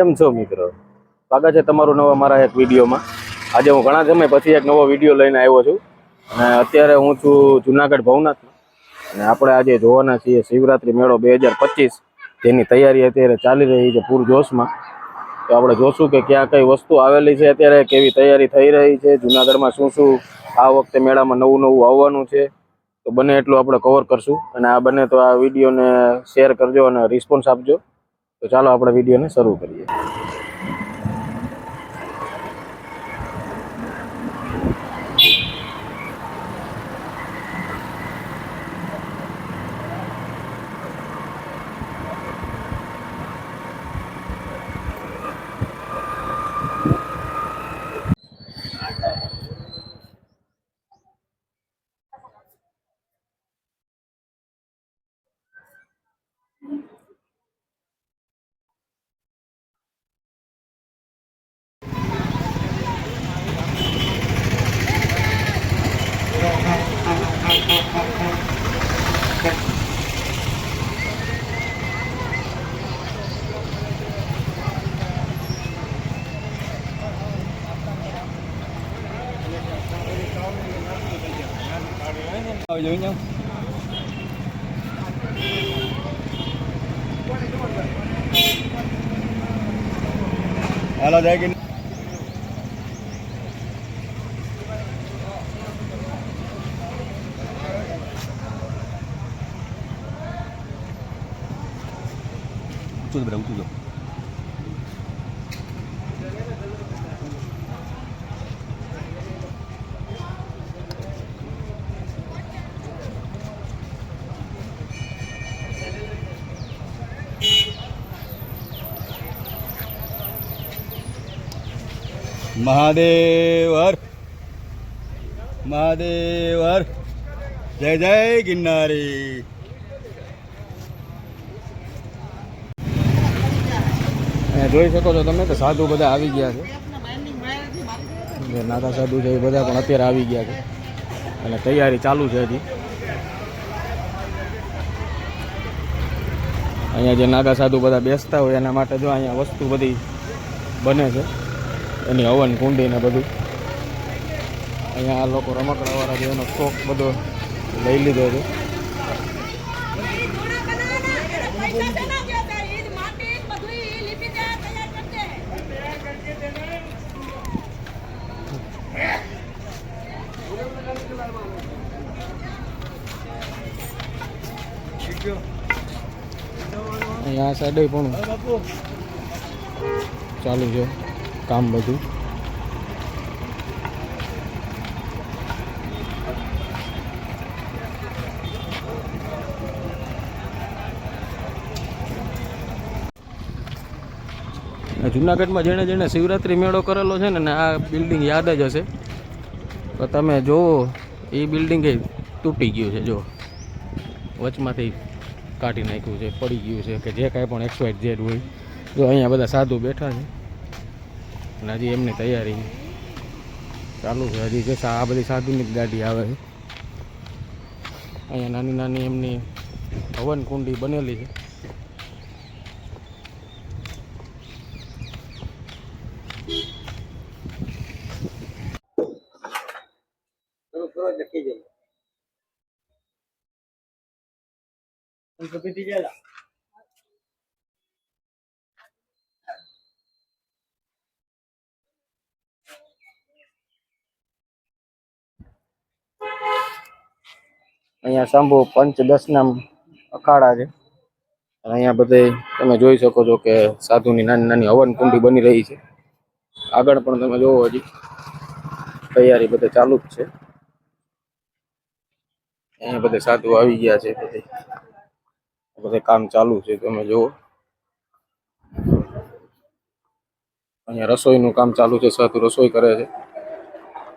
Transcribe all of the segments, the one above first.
કેમ છો મિત્રો? સ્વાગત છે તમારું નવા મારા એક વિડીયોમાં. આજે હું ઘણા સમય પછી એક નવો વીડિયો લઈને આવ્યો છું. અને અત્યારે હું છું જુનાગઢ ભવનાથમાં. અને આપણે આજે જોવાના છીએ શિવરાત્રિ મેળો બે હજાર પચીસ. જેની તૈયારી અત્યારે ચાલી રહી છે પૂરજોશમાં તો આપણે જોશું કે ક્યાં કઈ વસ્તુ આવેલી છે અત્યારે, કેવી તૈયારી થઈ રહી છે, જુનાગઢમાં શું શું આ વખતે મેળામાં નવું નવું આવવાનું છે. તો બને એટલું આપણે કવર કરશું. અને આ બને તો આ વિડીયોને શેર કરજો અને રિસ્પોન્સ આપજો. તો ચાલો આપણે વિડીયોને શરૂ કરીએ. ngồi dưới nhau Hello there again. Tudo branco, tudo. Mahadev હર મહાદેવ હર જય જય ગિરનારી. જોઈ શકો છો તમે કે સાધુ બધા આવી ગયા છે. નાગા સાધુ છે એ બધા પણ અત્યારે આવી ગયા છે. અને તૈયારી ચાલુ છે હજી. અહીંયા જે નાગા સાધુ બધા બેસતા હોય એના માટે જો અહીંયા વસ્તુ બધી બને છે. એની હવન, કુંડી ને બધું. અહીંયા આ લોકો રમકડાવાળા જે એનો શોખ બધો લઈ લીધો છે. અહીંયા સાઈડે પણ ચાલુ છે. કામ બધું. જુનાગઢમાં જેણે જેણે શિવરાત્રી મેળો કરેલો છે ને ને આ બિલ્ડિંગ યાદ જ હશે. તો તમે જુઓ એ બિલ્ડિંગ એ તૂટી ગયું છે, જો. વચમાંથી કાઢી નાખ્યું છે, પડી ગયું છે, કે જે કાંઈ પણ એક્સવાઇટ ઝેડ હોય. જો અહીંયા બધા સાધુ બેઠા છે. અને હજી એમની તૈયારી ચાલુ છે હજી જે સા- આ બધી સાધુની જ ગાડી આવે છે અહીંયા નાની નાની એમની હવન કુંડી બનેલી છે અહીંયા શંભુ પંચ દસનામ અખાડા છે. અહીંયા બધે તમે જોઈ શકો છો કે સાધુની નાની નાની હવન કુંડી બની રહી છે. આગળ પણ તમે જોવો હજી. તૈયારી બધે ચાલુ જ છે. અહીંયા બધે સાધુ આવી ગયા છે બધે. બધે કામ ચાલુ છે, તમે જુઓ અહીંયા રસોઈનું કામ ચાલુ છે, સાધુ રસોઈ કરે છે.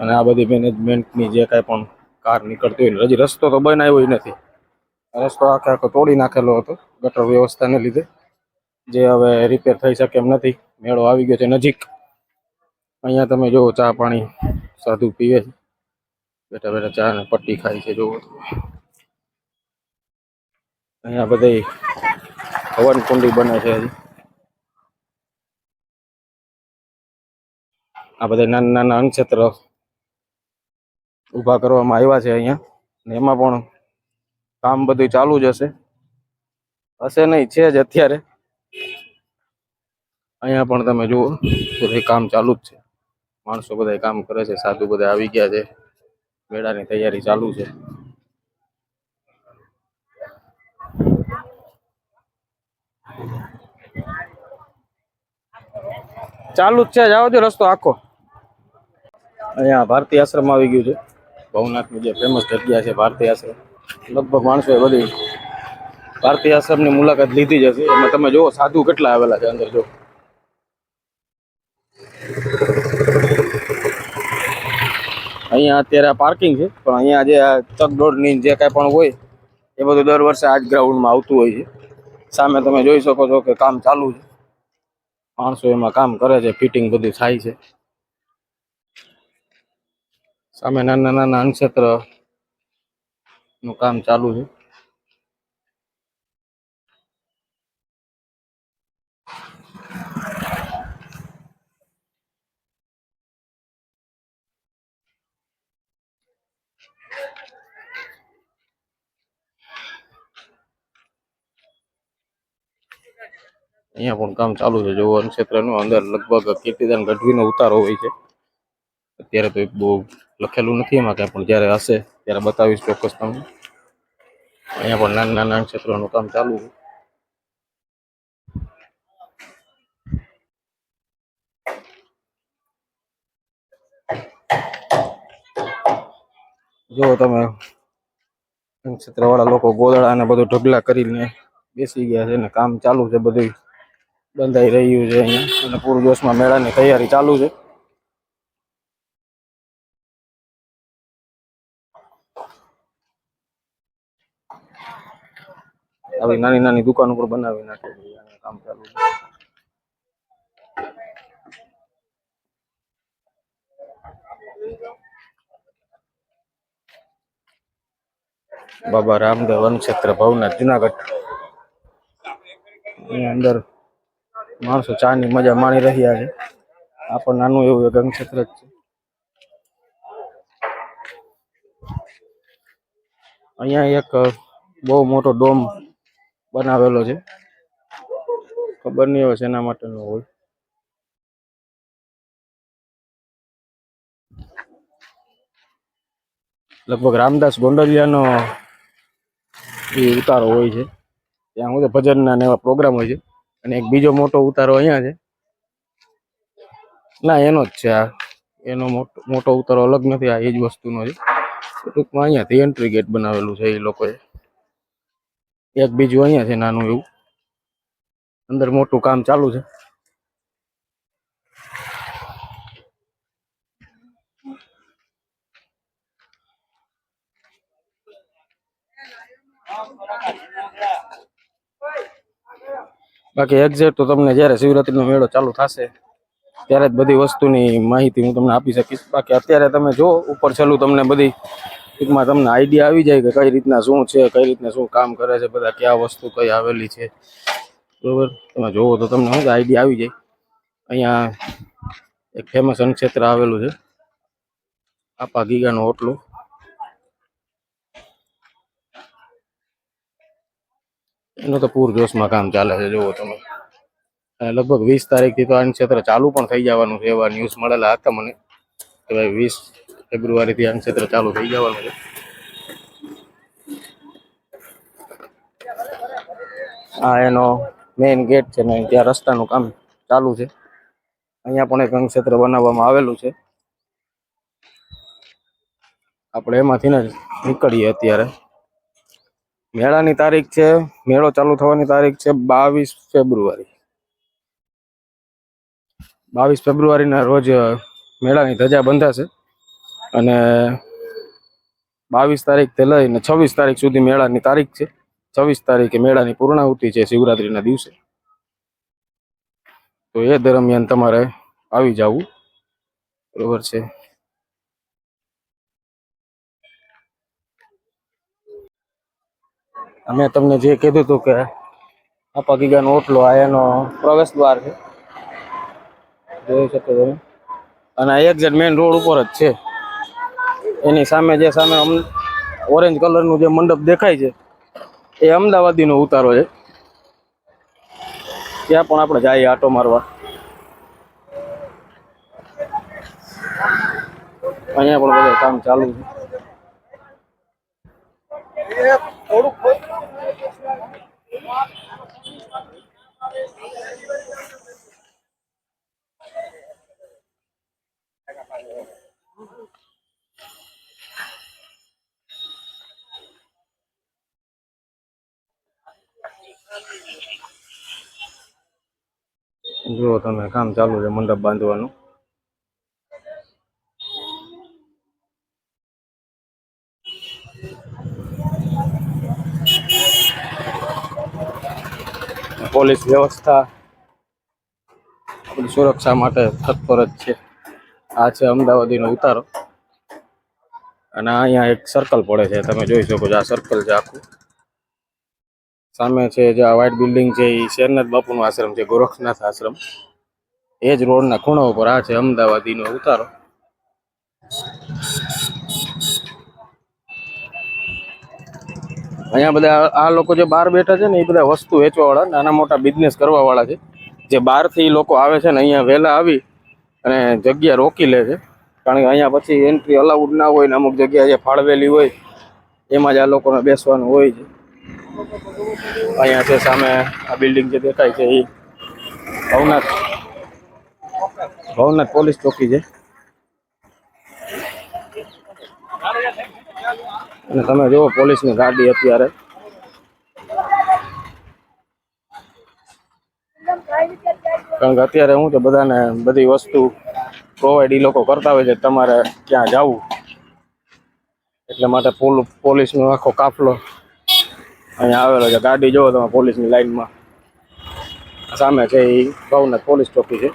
અને આ બધી મેનેજમેન્ટની જે કાંઈ પણ કાર નીકળતી હોય હજી રસ્તો તો બનાવ્યો નથી. રસ્તો આખે આખો તોડી નાખેલો હતો, ગટર વ્યવસ્થાને લીધે. જે હવે રિપેર થઈ શકે એમ નથી. મેળો આવી ગયો છે નજીક. અહીંયા તમે જુઓ, ચા પાણી સાધુ પીવે છે. બેઠા બેઠા ચા ને પટ્ટી ખાય છે, જુઓ. અહીંયા બધી હવન કુંડી બને છે હજી. આ બધા નાના નાના અન્નક્ષેત્ર ઊભા કરવામાં આવ્યા છે અહીંયા. ને એમાં પણ કામ બધું ચાલુ જ હશે. હશે નહીં, છે જ અત્યારે. અહીંયા પણ તમે જુઓ, બધું કામ ચાલુ જ છે. માણસો બધા કામ કરે છે, સાધુ બધા આવી ગયા છે. મેળાની તૈયારી ચાલુ છે. ચાલુ જ છે, જાઓ દે રસ્તો આખો. અહીંયા ભારતીય આશ્રમ આવી ગયું છે. ભવનાથની જે ફેમસ જગ્યા છે ભારતીય આશ્રમ. લગભગ માણસોએ બધી ભારતીય આશ્રમની મુલાકાત લીધી જ હશે. એમાં તમે જુઓ, સાધુ કેટલા આવેલા છે અંદર જો અહીંયા અત્યારે આ પાર્કિંગ છે, પણ અહીંયા જે આ ચકડોળની જે કાંઈ પણ હોય, એ બધું દર વર્ષે આ જ ગ્રાઉન્ડમાં આવતું હોય છે. સામે તમે જોઈ શકો છો કે કામ ચાલુ છે. માણસો એમાં કામ કરે છે ફિટિંગ બધું થાય છે. સામે નાના નાના અન્નક્ષેત્રનું કામ ચાલુ છે. અહીંયા પણ કામ ચાલુ છે. જો અન્નક્ષેત્રનું અંદર લગભગ કીર્તિદાન ગઢવીનો ઉતારો હોય છે. અત્યારે તો એક બહુ લખેલું નથી એમાં કાંઈ, પણ જ્યારે હશે ત્યારે બતાવીશ ચોક્કસ તમને. અહીંયા પણ નાના નાના ક્ષેત્રોનું કામ ચાલુ છે. જો તમે ક્ષેત્ર વાળા લોકો ગોદડા અને બધું ઢગલા કરીને બેસી ગયા છે ને કામ ચાલુ છે બધું બંધાઈ રહ્યું છે અહીંયા અને પૂરજોશમાં મેળાની તૈયારી ચાલુ છે. આવી નાની નાની દુકાન ઉપર બનાવી નાખે કામ ચાલુ બાબા રામદેવ વન ક્ષેત્ર ભવનાથ, જુનાગઢ. એની અંદર માણસો ચાની મજા માણી રહ્યા છે. આ પણ નાનું એવું એક ક્ષેત્ર જ છે. અહીંયા એક બહુ મોટો ડોમ બનાવેલો છે. ખબર નહીં હોય શેના માટેનો હોય લગભગ રામદાસ ગોંડલિયાનો એ ઉતારો હોય છે. ત્યાં હું ભજનના એવા પ્રોગ્રામ હોય છે. અને એક બીજો મોટો ઉતારો અહીંયા છે. ના, એનો જ છે આ. એનો મોટો મોટો ઉતારો અલગ નથી, આ એ જ વસ્તુનો છે. ટૂંકમાં અહીંયાથી એન્ટ્રી ગેટ બનાવેલું છે એ લોકોએ. એક બીજું અહીંયા છે નાનું એવું. અંદર મોટું કામ ચાલુ છે. બાકી એક્ઝેક્ટ તો તમને જ્યારે શિવરાત્રીનો મેળો ચાલુ થશે, ત્યારે જ બધી વસ્તુની માહિતી હું તમને આપી શકીશ. બાકી અત્યારે તમે જો, ઉપર છેલ્લું તમને બધી ટૂંકમાં તમને આઈડિયા આવી જાય કે કઈ રીતના શું છે, કઈ રીતના શું કામ કરે છે, બધા કયા વસ્તુ કઈ આવેલી છે. બરોબર? તમે જોવો તો તમને શું આઈડિયા આવી જાય. અહીંયા એક ફેમસ અન્નક્ષેત્ર આવેલું છે. આપા ગીગાનો હોટલો. એનું તો પૂરજોશમાં કામ ચાલે છે, જોવો તમે. લગભગ વીસ તારીખથી તો આ ક્ષેત્ર ચાલુ પણ થઈ જવાનું છે, એવા ન્યૂઝ મળેલા હતા મને. કે ભાઈ વીસ ફેબ્રુઆરીથી આ ક્ષેત્ર ચાલુ થઈ જવાનું છે આ એનો મેઇન ગેટ છે ને ત્યાં રસ્તાનું કામ ચાલુ છે. અહીંયા પણ એક અંગક્ષેત્ર બનાવવામાં આવેલું છે. આપણે એમાંથી ને નીકળીએ અત્યારે. મેળાની તારીખ છે, મેળો ચાલુ થવાની તારીખ છે બાવીસ ફેબ્રુઆરી. બાવીસ ફેબ્રુઆરીના રોજ મેળાની ધજા બંધાશે. અને બાવીસ તારીખથી લઈને છવ્વીસ તારીખ સુધી મેળાની તારીખ છે. છવ્વીસ તારીખે મેળાની પૂર્ણાહુતિ છે શિવરાત્રિના દિવસે. તો એ દરમિયાન તમારે આવી જવું. બરોબર છે. અમે તમને જે કીધું હતું કે આ પગીગાનો ઓટલો આ એનો પ્રવેશ દ્વાર છે. જોઈ શકો તમે અને આ એક્ઝેક્ટ મેઇન રોડ ઉપર જ છે. એની સામે જે સામે ઓરેન્જ કલરનું જે મંડપ દેખાય છે, એ અમદાવાદીનો ઉતારો છે. ત્યાં પણ આપણે જઈએ આટો મારવા. અહીંયા પણ બધું કામ ચાલુ છે. જુઓ તમે કામ ચાલુ છે મંડપ બાંધવાનું. પોલીસ વ્યવસ્થા, આપણી સુરક્ષા માટે તત્પર જ છે. આ છે અમદાવાદીનો ઉતારો. અને અહીંયા એક સર્કલ પડે છે, તમે જોઈ શકો છો, આ સર્કલ છે આખું. સામે છે જે આ વ્હાઇટ બિલ્ડિંગ છે એ શેરનાથ બાપુનો આશ્રમ છે, ગોરખનાથ આશ્રમ. એ જ રોડના ખૂણા ઉપર આ છે અમદાવાદીનો ઉતારો. અહીંયા બધા આ લોકો જે બહાર બેઠા છે ને એ બધા વસ્તુ વેચવા વાળા નાના મોટા બિઝનેસ કરવા વાળા છે. જે બહારથી લોકો આવે છે ને, અહીંયા વહેલા આવી અને જગ્યા રોકી લે છે. કારણ કે અહીંયા પછી એન્ટ્રી અલાઉડ ના હોય ને, અમુક જગ્યા જે ફાળવેલી હોય, એમાં જ આ લોકોને બેસવાનું હોય છે. અહીંયા છે સામે આ બિલ્ડિંગ જે દેખાય છે એ ભવનાથ ભવનાથ પોલીસ ચોકી છે. અને તમે જુઓ પોલીસની ગાડી અત્યારે. કારણ કે અત્યારે હું છે બધાને બધી વસ્તુ પ્રોવાઈડ એ લોકો કરતા હોય છે, તમારે ક્યાં જવું? એટલે માટે પોલ પોલીસનો આખો કાફલો અહીંયા આવેલો છે. ગાડી જોવો તમે પોલીસની લાઈનમાં. સામે છે એ ભવનાથ પોલીસ ચોકી છે.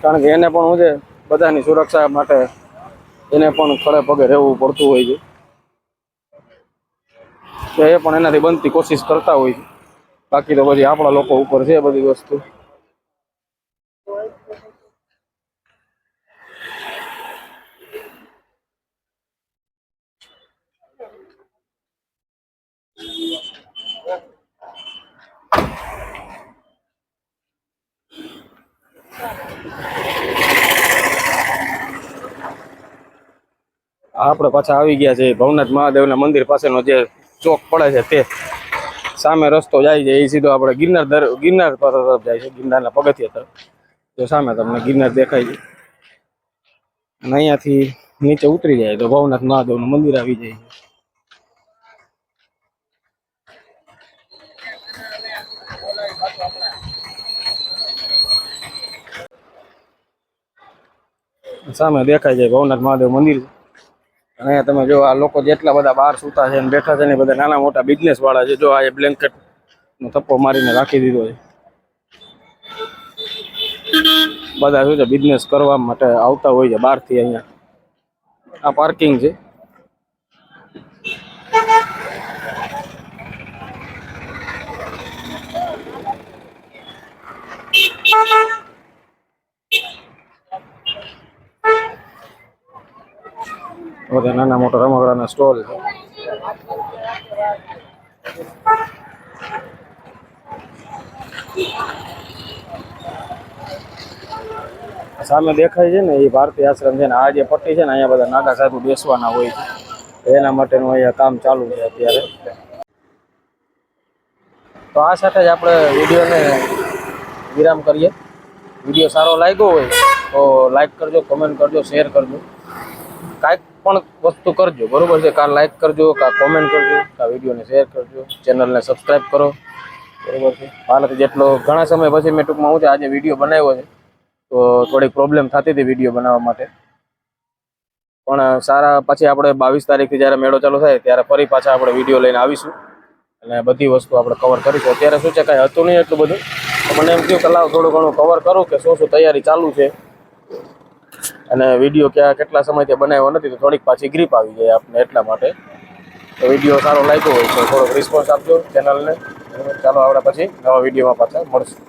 કારણ કે એને પણ શું છે, બધાની સુરક્ષા માટે એને પણ ખડે પગે રહેવું પડતું હોય છે. તો એ પણ એનાથી બનતી કોશિશ કરતા હોય છે. બાકી તો પછી આપણા લોકો ઉપર છે બધી વસ્તુ. આપણે પાછા આવી ગયા છે ભવનાથ મહાદેવના મંદિર પાસેનો જે ચોક પડે છે તે. સામે રસ્તો જાય છે, એ સીધો આપણે ગિરનાર દર, ગિરનાર તરફ જાય છે, ગિરનારના પગથિયા તરફ. જો સામે તમને ગિરનાર દેખાય છે. અને અહીંયાથી નીચે ઉતરી જાય તો ભવનાથ મહાદેવનું મંદિર આવી જાય છે. સામે દેખાય છે ભવનાથ મહાદેવ મંદિર. અને તમે જો આ લોકો જેટલા બધા બહાર સૂતા છે અને બેઠા છે ને બધા નાના મોટા બિઝનેસ વાળા છે, જો આ બ્લેન્કેટ નો થપ્પો મારીને રાખી દીધો છે. બધા શું છે બિઝનેસ કરવા માટે આવતા હોય છે બહારથી અહીંયા. આ પાર્કિંગ છે. બધા નાના મોટા રમકડાના સ્ટોલ છે સામે દેખાય છે ને એ ભારતીય આશ્રમ છે ને આ જે પટ્ટી છે ને અહીંયા બધા નાગા સાધુ બેસવાના હોય છે એના માટેનું અહીંયા કામ ચાલુ છે અત્યારે તો આ સાથે જ આપણે વિડીયોને વિરામ કરીએ વીડિયો સારો લાગ્યો હોય તો લાઈક કરજો કમેન્ટ કરજો શેર કરજો પણ વસ્તુ કરજો, બરોબર છે? કાં લાઈક કરજો, કાં કોમેન્ટ કરજો, કાં વિડીયોને શેર કરજો ચેનલને સબસ્ક્રાઈબ કરો, બરોબર છે? હાલત જેટલો ઘણા સમય પછી મેં ટૂંકમાં હું છે, આજે વીડિયો બનાવ્યો છે, તો થોડીક પ્રોબ્લેમ થતી હતી વીડિયો બનાવવા માટે. પણ સારા, પછી આપણે બાવીસ તારીખથી જ્યારે મેળો ચાલુ થાય, ત્યારે ફરી પાછા આપણે વીડિયો લઈને આવીશું. અને બધી વસ્તુ આપણે કવર કરીશું. અત્યારે શું છે, કાંઈ હતું નહીં એટલું બધું. મને એમ થયું કે લાવ થોડું ઘણું કવર કરું કે શું શું તૈયારી ચાલુ છે. અને વીડિયો ક્યાં કેટલા સમયથી બનાવ્યો નથી તો થોડીક પાછી ગ્રીપ આવી જાય આપણે એટલા માટે. તો વીડિયો સારો લાગ્યો હોય તો થોડોક રિસ્પોન્સ આપજો ચેનલને ચાલો આપણે પછી નવા વિડીયોમાં પાછા મળશું.